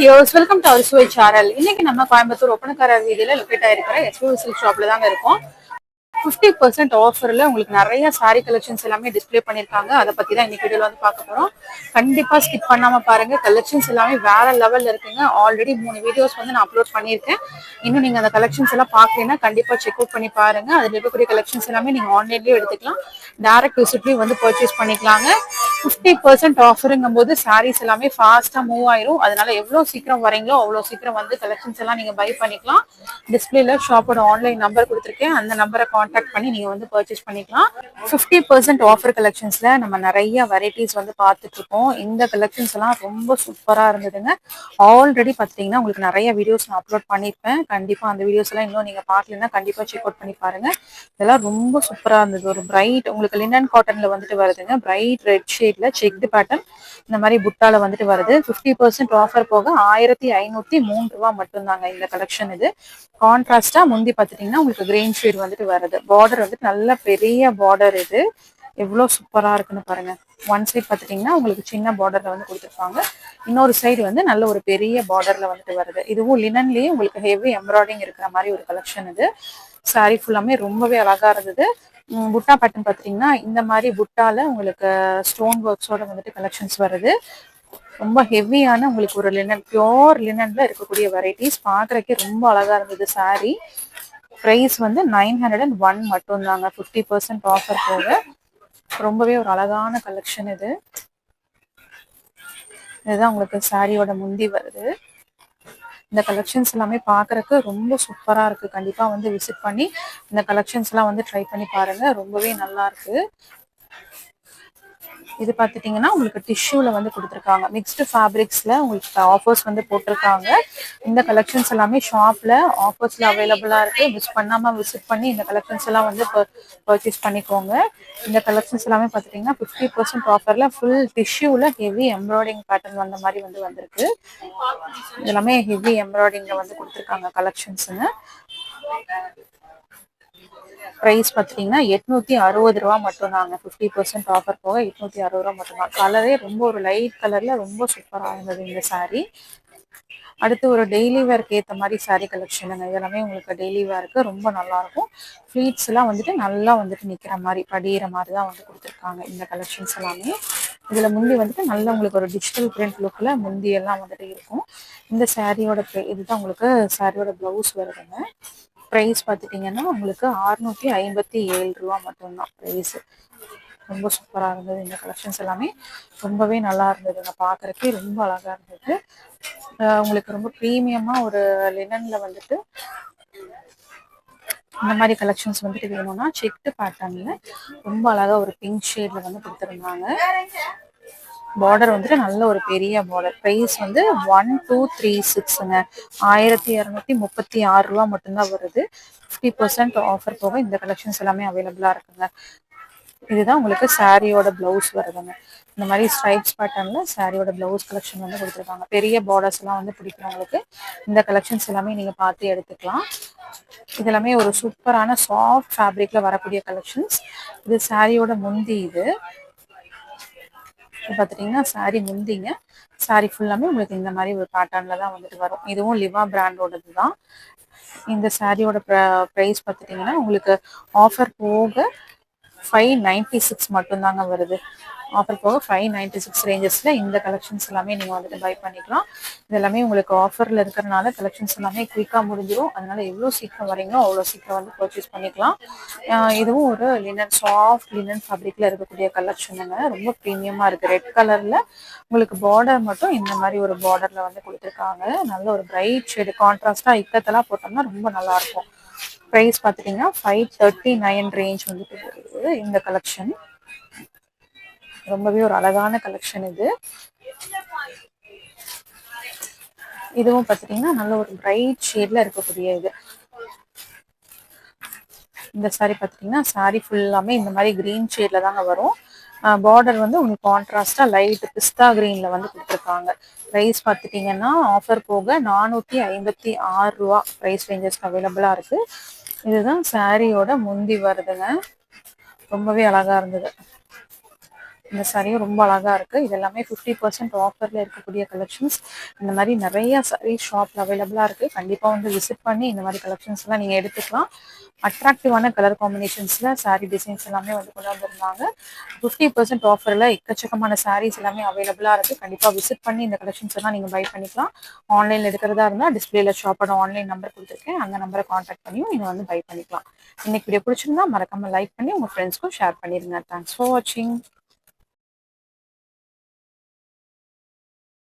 டியோஸ் welcome to our சுவை channel இன்னைக்கு நம்ம கோயம்புத்தூர் ஒப்பனக்காரர் வீதியில லொக்கேட் ஆயிருக்கிற எஸ்பிஎல் சில்க் ஷாப்ல தாங்க இருக்கும். ஃபிஃப்டி பர்சன்ட் ஆஃபர்ல உங்களுக்கு நிறைய சாரி கலெக்ஷன்ஸ் எல்லாமே டிஸ்ப்ளே பண்ணிருக்காங்க அதை பத்தி தான் இன்னைக்கு வீடியோல வந்து பார்க்க போறோம். கண்டிப்பா ஸ்கிப் பண்ணாம பாருங்க. கலெக்ஷன்ஸ் எல்லாமே வேற லெவல்ல இருக்குங்க. ஆல்ரெடி மூணு வீடியோஸ் வந்து நான் அப்லோட் பண்ணியிருக்கேன். இன்னும் நீங்க அந்த கலெக்ஷன்ஸ் எல்லாம் பாக்கலைன்னா கண்டிப்பா செக் அவுட் பண்ணி பாருங்க. அதுல இருக்கக்கூடிய கலெக்ஷன்ஸ் எல்லாமே நீங்க ஆன்லைன்லயும் எடுத்துக்கலாம். டேரக்ட் விசிட்லயும் வந்து பர்ச்சேஸ் பண்ணிக்கலாங்க. ஃபிஃப்டி பர்சன்ட் ஆஃபருங்கும் போது சாரீஸ் எல்லாமே ஃபாஸ்ட்டாக மூவ் ஆயிரும். அதனால எவ்வளோ சீக்கிரம் வரீங்களோ அவ்வளோ சீக்கிரம் வந்து கலெக்ஷன்ஸ் எல்லாம் நீங்கள் பை பண்ணிக்கலாம். டிஸ்பிளேல ஷாப்போட ஆன்லைன் நம்பர் கொடுத்துருக்கேன். அந்த நம்பரை காண்டாக்ட் பண்ணி நீங்கள் வந்து பர்ச்சேஸ் பண்ணிக்கலாம். ஃபிஃப்டி பர்சன்ட் ஆஃபர் கலெக்ஷன்ஸில் நம்ம நிறைய வெரைட்டிஸ் வந்து பார்த்துட்டு இருக்கோம் இந்த கலெக்ஷன்ஸ் எல்லாம் ரொம்ப சூப்பராக இருந்ததுங்க. ஆல்ரெடி பார்த்தீங்கன்னா உங்களுக்கு நிறைய வீடியோஸ் நான் அப்லோட் பண்ணியிருப்பேன். கண்டிப்பாக அந்த வீடியோஸ் எல்லாம் இன்னும் நீங்கள் பார்க்கலன்னா கண்டிப்பாக செக் அவுட் பண்ணி பாருங்க. இதெல்லாம் ரொம்ப சூப்பராக இருந்தது. ஒரு பிரைட் உங்களுக்கு லினன் காட்டனில் வந்துட்டு வருதுங்க. பிரைட் ரெட் ஷேட்ல செக்டு பேட்டர்ன் இந்த மாதிரி புட்டால வந்துட்டு வருது. ஃபிஃப்டி பர்சன்ட் ஆஃபர் போக ஆயிரத்தி ஐநூத்தி மூணு ரூபா மட்டும்தாங்க இந்த கலெக்ஷன் இது. கான்ட்ராஸ்டா முந்தி பாத்துட்டீங்கன்னா உங்களுக்கு கிரீன் ஷேட் வந்துட்டு வருது. பார்டர் வந்துட்டு நல்ல பெரிய பார்டர் இது. எவ்வளவு சூப்பரா இருக்குன்னு பாருங்க. ஒன் சைட் பார்த்துட்டிங்கன்னா உங்களுக்கு சின்ன பார்டரில் வந்து கொடுத்துருப்பாங்க. இன்னொரு சைடு வந்து நல்ல ஒரு பெரிய பார்டரில் வந்துட்டு வருது. இதுவும் லினன்லேயே உங்களுக்கு ஹெவி எம்ப்ராய்டிங் இருக்கிற மாதிரி ஒரு கலெக்ஷன் இது. சாரீ ஃபுல்லாமே ரொம்பவே அழகாக இருந்தது. புட்டா பேட்டர்ன் பார்த்தீங்கன்னா இந்த மாதிரி புட்டால உங்களுக்கு ஸ்டோன் ஒர்க்ஸோட வந்துட்டு கலெக்ஷன்ஸ் வருது. ரொம்ப ஹெவியான உங்களுக்கு ஒரு லினன் பியோர் லினன்ல இருக்கக்கூடிய வெரைட்டிஸ் பார்க்குறக்கே ரொம்ப அழகாக இருந்தது சாரீ ப்ரைஸ் வந்து நைன் ஹண்ட்ரட் அண்ட் ஒன் மட்டும் தாங்க ஃபிஃப்டி பர்சன்ட் ஆஃபர் போக. ரொம்பவே ஒரு அழகான கலெக்ஷன் இது. இதுதான் உங்களுக்கு சாரியோட முந்தி வருது. இந்த கலெக்ஷன்ஸ் எல்லாமே பார்க்கறதுக்கு ரொம்ப சூப்பரா இருக்கு. கண்டிப்பா வந்து விசிட் பண்ணி இந்த கலெக்ஷன்ஸ் எல்லாம் வந்து ட்ரை பண்ணி பாருங்க. ரொம்பவே நல்லா இருக்கு. இது பார்த்துட்டிங்கன்னா உங்களுக்கு டிஷ்யூல வந்து கொடுத்துருக்காங்க. மிக்ஸ்டு ஃபேப்ரிக்ஸ்ல உங்களுக்கு ஆஃபர்ஸ் வந்து போட்டிருக்காங்க. இந்த கலெக்ஷன்ஸ் எல்லாமே ஷாப்ல ஆஃபர்ஸ்ல அவைலபிளாக இருக்கு. மிஸ் பண்ணாம விசிட் பண்ணி இந்த கலெக்ஷன்ஸ் எல்லாம் வந்து பர்ச்சேஸ் பண்ணிக்கோங்க. இந்த கலெக்ஷன்ஸ் எல்லாமே பார்த்துட்டிங்கன்னா ஃபிஃப்டி பர்சன்ட் ஆஃபரில் ஃபுல் டிஷ்யூவில் ஹெவி எம்ப்ராய்டிங் பேட்டர்ன் வந்த மாதிரி வந்து வந்திருக்கு. இதெல்லாமே ஹெவி எம்ப்ராய்டிங்ல வந்து கொடுத்துருக்காங்க கலெக்ஷன்ஸுன்னு ப்ரைஸ் பார்த்தீங்கன்னா எட்நூத்தி அறுபது ரூபா மட்டும்தாங்க. ஃபிஃப்டி பர்சன்ட் ஆஃபர் போக எட்நூத்தி அறுபது ரூபா மட்டும்தான். கலரே ரொம்ப ஒரு லைட் கலர்ல ரொம்ப சூப்பராக இருந்தது இந்த saree. அடுத்து ஒரு டெய்லி வேர்க்கு ஏற்ற மாதிரி சாரீ கலெக்ஷனுங்க இதெல்லாமே உங்களுக்கு டெய்லி வேர்க்கு ரொம்ப நல்லா இருக்கும். ஃப்ளீட்ஸ் எல்லாம் வந்துட்டு நல்லா வந்துட்டு நிற்கிற மாதிரி படிகிற மாதிரி தான் வந்து கொடுத்துருக்காங்க இந்த கலெக்ஷன்ஸ் எல்லாமே. இதில் முந்தி வந்துட்டு நல்ல உங்களுக்கு ஒரு டிஜிட்டல் பிரிண்ட் லுக்கில் முந்தி எல்லாம் வந்துட்டு இருக்கும். இந்த சாரியோட இதுதான் உங்களுக்கு சாரியோட ப்ளவுஸ் வருதுங்க. ப்ரைஸ் பார்த்துட்டிங்கன்னா உங்களுக்கு அறுநூற்றி ஐம்பத்தி ஏழு ரூபா மட்டும்தான் ப்ரைஸு ரொம்ப சூப்பராக இருந்தது இந்த கலெக்ஷன்ஸ் எல்லாமே. ரொம்பவே நல்லா இருந்ததுங்க பார்க்குறக்கே ரொம்ப அழகாக இருந்தது. உங்களுக்கு ரொம்ப ப்ரீமியமாக ஒரு லினனில் வந்துட்டு இந்த மாதிரி கலெக்ஷன்ஸ் வந்துட்டு வேணும்னா செக்டு பேட்டர்னில் ரொம்ப அழகாக ஒரு பிங்க் ஷேடில் வந்து கொடுத்துருந்தாங்க. பார்டர் வந்துட்டு நல்ல ஒரு பெரிய பார்டர் ப்ரைஸ் வந்து ஒன் டூ த்ரீ சிக்ஸுங்க ஆயிரத்தி இரநூத்தி முப்பத்தி ஆறு ரூபா மட்டும்தான் வருது. ஃபிஃப்டி பர்சன்ட் ஆஃபர் போக இந்த கலெக்ஷன்ஸ் எல்லாமே அவைலபிளாக இருக்குங்க. இதுதான் உங்களுக்கு சாரியோட பிளவுஸ் வருதுங்க. இந்த மாதிரி ஸ்ட்ரைப்ஸ் பேட்டர்னில் சாரியோட பிளவுஸ் கலெக்ஷன் வந்து கொடுத்துருக்காங்க. பெரிய பார்டர்ஸ் எல்லாம் வந்து பிடிக்கிறவங்களுக்கு இந்த கலெக்ஷன்ஸ் எல்லாமே நீங்கள் பார்த்து எடுத்துக்கலாம். இது எல்லாமே ஒரு சூப்பரான சாஃப்ட் ஃபேப்ரிக்ல வரக்கூடிய கலெக்ஷன்ஸ் இது சாரியோட முந்தி இது. இது பார்த்துட்டிங்கன்னா சாரி முந்திங்க. சாரி ஃபுல்லாமே உங்களுக்கு இந்த மாதிரி ஒரு பேட்டர்னில் தான் வந்துட்டு வரும். இதுவும் லிவா பிராண்டோடது தான் இந்த சாரியோட ப்ரைஸ் பார்த்துட்டிங்கன்னா உங்களுக்கு ஆஃபர் போக ஃபைவ் நைன்டி சிக்ஸ் மட்டும்தாங்க வருது. ஆஃபர் போக ஃபைவ் நைன்டி சிக்ஸ் ரேஞ்சஸில் இந்த கலெக்ஷன்ஸ் எல்லாமே நீங்கள் வந்துட்டு பை பண்ணிக்கலாம். இது எல்லாமே உங்களுக்கு ஆஃபரில் இருக்கிறனால கலெக்ஷன்ஸ் எல்லாமே குயிக்காக முடிஞ்சிடும் அதனால எவ்வளோ சீக்கிரம் வரீங்களோ அவ்வளோ சீக்கிரம் வந்து பர்ச்சேஸ் பண்ணிக்கலாம். இதுவும் ஒரு லினன் சாஃப்ட் லினன் ஃபேப்ரிக்கில் இருக்கக்கூடிய கலெக்ஷனுங்க ரொம்ப ப்ரீமியமாக இருக்குது ரெட் கலரில் உங்களுக்கு பார்டர் மட்டும் இந்த மாதிரி ஒரு பார்டரில் வந்து கொடுத்துருக்காங்க. நல்ல ஒரு பிரைட் ஷேடு கான்ட்ராஸ்டாக இக்கத்தெல்லாம் போட்டோம்னா ரொம்ப நல்லாயிருக்கும் ப்ரைஸ் பார்த்துட்டிங்கன்னா ஃபைவ் தேர்ட்டி நைன் ரேஞ்ச் வந்துட்டு வருது இந்த கலெக்ஷன் ரொம்பவே ஒரு அழகான கலெக்ஷன் இது. இதுவும் பார்த்துட்டிங்கன்னா நல்ல ஒரு பிரைட் ஷேட்ல இருக்கக்கூடிய இது. இந்த சாரி பார்த்துட்டிங்கன்னா சாரி ஃபுல்லாமே இந்த மாதிரி கிரீன் ஷேட்ல தாங்க வரும். பார்டர் வந்து உங்களுக்கு கான்ட்ராஸ்டா லைட் பிஸ்தா கிரீன்ல வந்து கொடுத்துருக்காங்க. ப்ரைஸ் பார்த்துட்டிங்கன்னா ஆஃபர் போக நானூற்றி ஐம்பத்தி ஆறு ரூபா ப்ரைஸ் ரேஞ்சஸ் அவைலபிளாக இருக்குது இதுதான் சாரியோட முந்தி வருதுங்க ரொம்பவே அழகா இருந்தது. இந்த சாரியும் ரொம்ப அழகா இருக்கு. இது எல்லாமே ஃபிஃப்டி பர்சன்ட் ஆஃபர்ல இருக்கக்கூடிய கலெக்ஷன்ஸ் இந்த மாதிரி நிறைய சாரி ஷாப்ல அவைலபிளா இருக்கு. கண்டிப்பா வந்து விசிட் பண்ணி இந்த மாதிரி கலெக்ஷன்ஸ் எல்லாம் நீங்க எடுத்துக்கலாம். அட்ராக்டிவான கலர் காம்பினேஷன்ஸ்ல சாரீ டிசைன்ஸ் எல்லாமே வந்து கொண்டு வந்திருந்தாங்க. ஃபிஃப்டி பர்சன்ட் ஆஃபர்ல எக்கச்சக்கமான சாரீஸ் எல்லாமே அவைலபிளா இருக்கு. கண்டிப்பா விசிட் பண்ணி இந்த கலெக்ஷன்ஸ் எல்லாம் நீங்க பை பண்ணிக்கலாம். ஆன்லைன்ல எடுக்கிறதா இருந்தா டிஸ்பிளேல ஷாப்போட ஆன்லைன் நம்பர் கொடுத்துருக்கேன். அந்த நம்பரை கான்டாக்ட் பண்ணியும் நீங்க வந்து பை பண்ணிக்கலாம். இன்னைக்கு வீடியோ பிடிச்சிருந்தா மறக்காம லைக் பண்ணி உங்க ஃப்ரெண்ட்ஸ்க்கும் ஷேர் பண்ணிருங்க. தேங்க்ஸ் ஃபார் வாட்சிங்